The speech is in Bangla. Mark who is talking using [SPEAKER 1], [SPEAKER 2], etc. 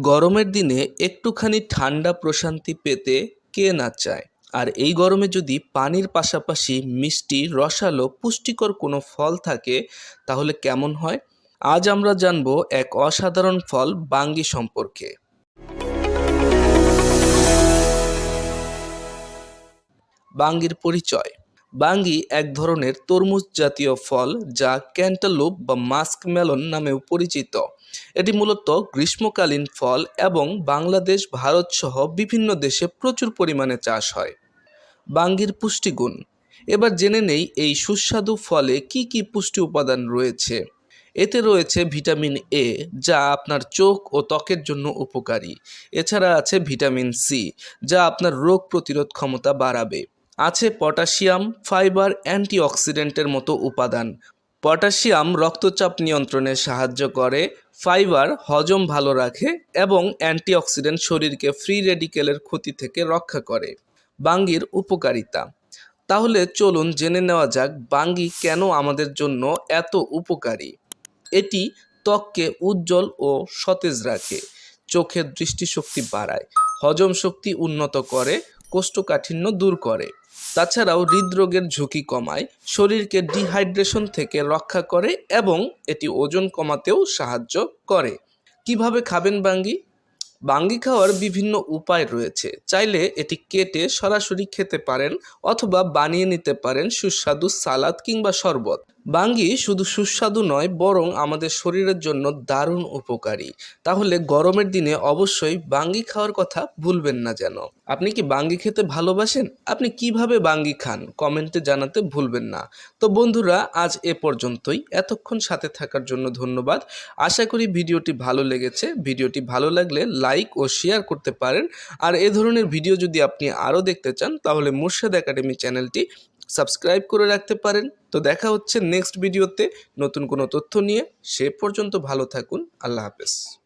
[SPEAKER 1] গরমের দিনে একটুখানি ঠান্ডা প্রশান্তি পেতে কে না চায়? আর এই গরমে যদি পানির পাশাপাশি মিষ্টি, রসালো, পুষ্টিকর কোনো ফল থাকে, তাহলে কেমন হয়? আজ আমরা জানব এক অসাধারণ ফল বাঙ্গি সম্পর্কে। বাঙ্গির পরিচয়। বাঙ্গি এক ধরনের তরমুজ জাতীয় ফল যা ক্যান্টালুপ বা মাস্ক মেলন নামেও পরিচিত। এটি মূলত গ্রীষ্মকালীন ফল এবং বাংলাদেশ, ভারত সহ বিভিন্ন দেশে প্রচুর পরিমাণে চাষ হয়। বাঙ্গির পুষ্টিগুণ। এবার জেনে নেই এই সুস্বাদু ফলে কি কি পুষ্টি উপাদান রয়েছে। এতে রয়েছে ভিটামিন এ, যা আপনার চোখ ও ত্বকের জন্য উপকারী। এছাড়া আছে ভিটামিন সি, যা আপনার রোগ প্রতিরোধ ক্ষমতা বাড়াবে। আছে পটাশিয়াম, ফাইবার, অ্যান্টিঅক্সিডেন্টের মতো উপাদান। পটাশিয়াম রক্তচাপ নিয়ন্ত্রণে সাহায্য করে, ফাইবার হজম ভালো রাখে এবং অ্যান্টিঅক্সিডেন্ট শরীরকে ফ্রি রেডিকেলের ক্ষতি থেকে রক্ষা করে। বাঙ্গির উপকারিতা। তাহলে চলুন জেনে নেওয়া যাক বাঙ্গি কেন আমাদের জন্য এত উপকারী। এটি ত্বককে উজ্জ্বল ও সতেজ রাখে, চোখের দৃষ্টিশক্তি বাড়ায়, হজম শক্তি উন্নত করে কোষ্ঠকাঠিন্য দূর করে। তাছাড়াও হৃদরোগের ঝুঁকি কমায়, শরীরকে ডিহাইড্রেশন থেকে রক্ষা করে এবং এটি ওজন কমাতেও সাহায্য করে। কীভাবে খাবেন বাঙ্গি? বাঙ্গি খাওয়ার বিভিন্ন উপায় রয়েছে। চাইলে এটি কেটে সরাসরি খেতে পারেন অথবা বানিয়ে নিতে পারেন সুস্বাদু সালাদ কিংবা শরবত। বাঙ্গি শুধু সুস্বাদু নয়, বরং আমাদের শরীরের জন্য দারুণ উপকারী। তাহলে গরমের দিনে অবশ্যই বাঙ্গি খাওয়ার কথা ভুলবেন না যেন। আপনি কি বাঙ্গি খেতে ভালোবাসেন? আপনি কীভাবে বাঙ্গি খান? কমেন্টে জানাতে ভুলবেন না। তো বন্ধুরা, আজ এ পর্যন্তই। এতক্ষণ সাথে থাকার জন্য ধন্যবাদ। আশা করি ভিডিওটি ভালো লেগেছে। ভিডিওটি ভালো লাগলে লাইক ও শেয়ার করতে পারেন। আর এ ধরনের ভিডিও যদি আপনি আরও দেখতে চান, তাহলে মুর্শিদ একাডেমি চ্যানেলটি সাবস্ক্রাইব করে রাখতে পারেন। তো দেখা হচ্ছে নেক্সট ভিডিওতে নতুন কোনো তথ্য নিয়ে। সে পর্যন্ত ভালো থাকুন। আল্লাহ হাফেজ।